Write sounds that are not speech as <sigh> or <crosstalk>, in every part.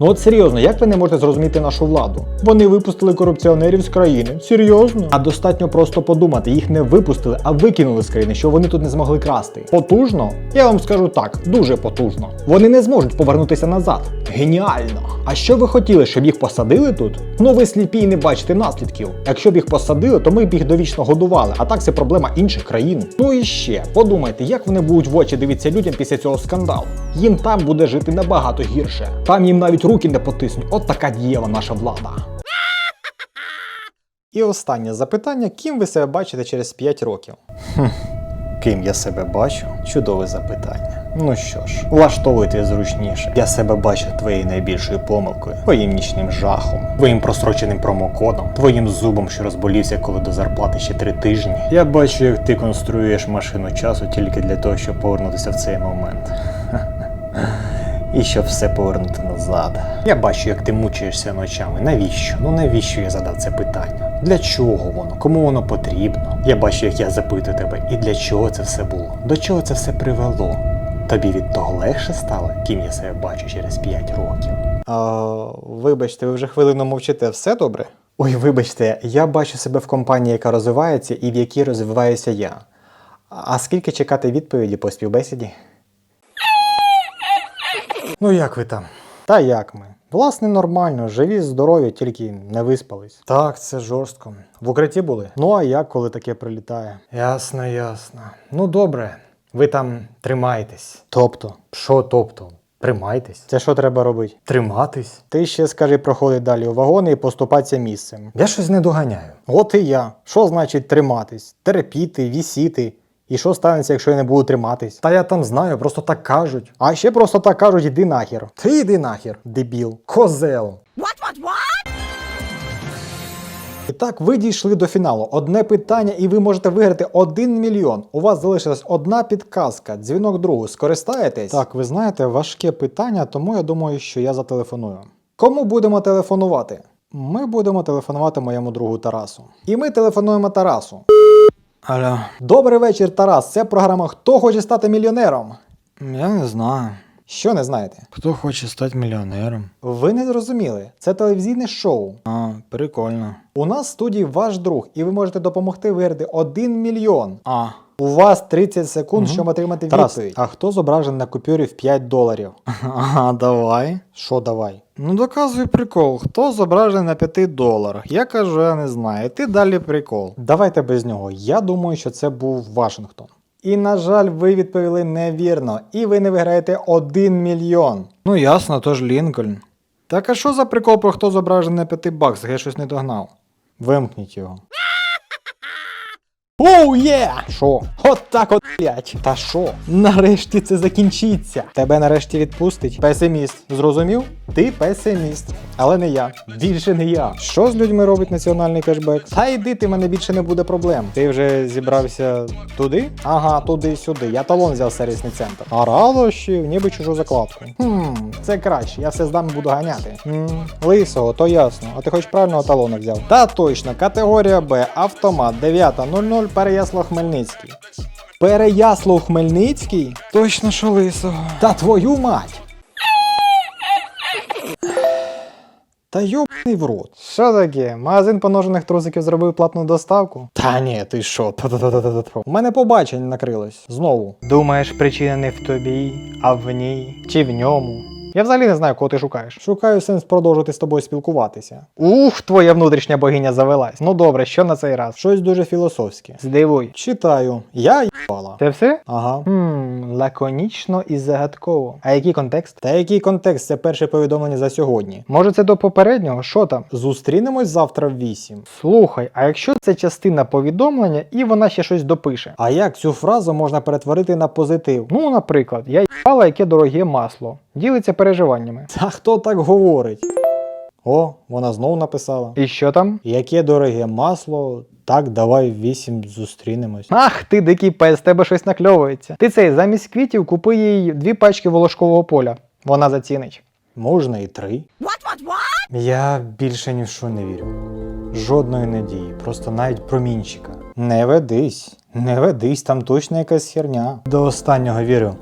Ну от серйозно, як ви не можете зрозуміти нашу владу? Вони випустили корупціонерів з країни. Серйозно? А достатньо просто подумати, їх не випустили, а викинули з країни, що вони тут не змогли красти. Потужно? Я вам скажу так, дуже потужно. Вони не зможуть повернутися назад. Геніально! А що ви хотіли, щоб їх посадили тут? Ну ви сліпі і не бачите наслідків. Якщо б їх посадили, то ми б їх довічно годували, а так це проблема інших країн. Ну і ще, подумайте, як вони будуть в очі дивитися людям після цього скандалу. Їм там буде жити набагато гірше. Там їм навіть руки не потиснуть. От така дієва наша влада. І останнє запитання: ким ви себе бачите через 5 років? Ким я себе бачу? Чудове запитання. Ну що ж, влаштовуйте зручніше. Я себе бачу твоєю найбільшою помилкою, твоїм нічним жахом, твоїм просроченим промокодом, твоїм зубом, що розболівся, коли до зарплати ще три тижні. Я бачу, як ти конструюєш машину часу тільки для того, щоб повернутися в цей момент. І щоб все повернути назад. Я бачу, як ти мучаєшся ночами. Навіщо? Ну навіщо я задав це питання? Для чого воно? Кому воно потрібно? Я бачу, як я запитую тебе, і для чого це все було? До чого це все привело? Тобі від того легше стало, ким я себе бачу через 5 років. А, вибачте, ви вже хвилину мовчите, все добре? Ой, вибачте, я бачу себе в компанії, яка розвивається і в якій розвиваюся я. А скільки чекати відповіді по співбесіді? Ну як ви там? Та як ми? Власне, нормально, живі, здорові, тільки не виспались. Так, це жорстко. В укритті були? Ну а як, коли таке прилітає? Ясно, ясно. Ну добре, ви там тримайтесь. Тобто? Що тобто? Тримайтесь. Це що треба робити? Триматись. Ти ще скажи, проходи далі у вагони і поступатися місцем. Я щось не доганяю. От і я. Що значить триматись? Терпіти, вісіти. І що станеться, якщо я не буду триматись? Та я там знаю, просто так кажуть. А ще просто так кажуть, іди нахер. Ти йди нахер, дебіл. Козел. What, what, what? І так, ви дійшли до фіналу. Одне питання, і ви можете виграти 1 мільйон. У вас залишилась одна підказка. Дзвінок другу. Скористаєтесь? Так, ви знаєте, важке питання, тому я думаю, що я зателефоную. Кому будемо телефонувати? Ми будемо телефонувати моєму другу Тарасу. І ми телефонуємо Тарасу. Алло, Добрий вечір, Тарас. Це програма Хто хоче стати мільйонером? я не знаю. Що не знаєте? Хто хоче стати мільйонером? Ви не зрозуміли. Це телевізійне шоу. А, прикольно. У нас в студії ваш друг, і ви можете допомогти виграти 1 мільйон. А, У вас 30 секунд, Мгм. щоб отримати Тарас, відповідь. А хто зображений на купюрі в 5 доларів? <laughs> ага, давай. Що давай? Ну доказуй прикол. Хто зображений на 5 доларах? Я кажу, я не знаю. Ти далі прикол. Давайте без нього. Я думаю, що це був Вашингтон. І, на жаль, ви відповіли невірно, і ви не виграєте 1 мільйон. Ну ясно, то ж Лінкольн. Так а що за прикол про хто зображений на 5 баксах? Я щось не догнав. Вимкніть його. Оу є! Що? От так от блять. Та що? Нарешті це закінчиться. Тебе нарешті відпустить. Песиміст. Зрозумів? Ти песиміст. Але не я. Більше не я. Що з людьми робить національний кешбек? Та йди, ти мене більше не буде проблем. Ти вже зібрався туди? Ага, туди-сюди. Я талон взяв сервісний центр. А радощів, ніби чужу закладку. Хм, це краще, я все здам і буду ганяти. М, лисого, то ясно. А ти хоч правильного талона взяв? Та точно, категорія Б, автомат 9.00, Переяслав Хмельницький. Переяслав Хмельницький? Точно, що лисого. Та твою мать! Та йобаний в рот. Що таке? Магазин поножених трусиків зробив платну доставку? Та ні, ти що? У мене побачення накрилось. Знову. Думаєш, причина не в тобі, а в ній чи в ньому. Я взагалі не знаю, кого ти шукаєш. Шукаю сенс продовжити з тобою спілкуватися. Ух, твоя внутрішня богиня завелась. Ну добре, що на цей раз? Щось дуже філософське. Здивуй. Читаю. Я їбала. Це все? Ага. Хм, лаконічно і загадково. А який контекст? Та який контекст? Це перше повідомлення за сьогодні. Може, це до попереднього? Що там? Зустрінемось завтра в 8. Слухай, а якщо це частина повідомлення і вона ще щось допише? А як цю фразу можна перетворити на позитив? Ну, наприклад, я їбала, яке дороге масло. Ділиться переживаннями. Та хто так говорить? О, вона знову написала. І що там? Яке дороге масло. Так, давай в 8 зустрінемось. Ах, ти дикий пес, тебе щось накльовується. Ти цей замість квітів купи їй дві пачки волошкового поля. Вона зацінить. Можна і три. What, what, what? Я більше ні в що не вірю. Жодної надії, просто навіть промінчика. Не ведись, не ведись, там точно якась херня. До останнього вірю.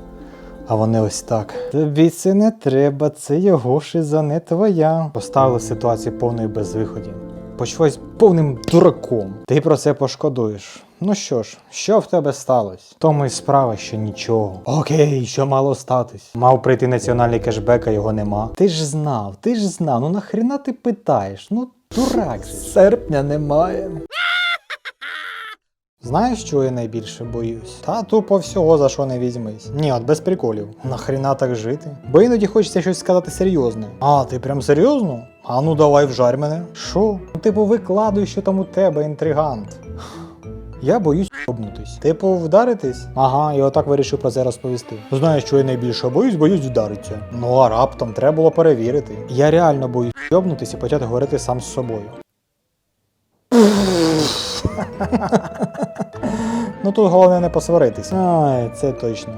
А вони ось так. Тобі це не треба, це його шиза не твоя. Поставили ситуацію повної безвиході. Почуваюсь повним дураком. Ти про це пошкодуєш. Ну що ж, що в тебе сталося? Тому й справа, що нічого. Окей, що мало статись? Мав прийти національний кешбек, а його нема. Ти ж знав, ти ж знав. Ну нахрена ти питаєш? Ну, дурак. Серпня немає. Знаєш, чого я найбільше боюсь? Та тупо всього, за що не візьмись. Ні, от без приколів. Нахрена так жити? Бо іноді хочеться щось сказати серйозне. А, ти прям серйозно? А ну давай вжарь мене. Що? Ну, типу, викладуй, що там у тебе, інтригант. Я боюсь обнутись. Типу, вдаритись? Ага, і отак вирішив про це розповісти. Знаєш, що я найбільше боюсь, боюсь вдаритися. Ну а раптом треба було перевірити. Я реально боюсь обнутись і почати говорити сам з собою. Ну тут головне не посваритись. Ай, це точно.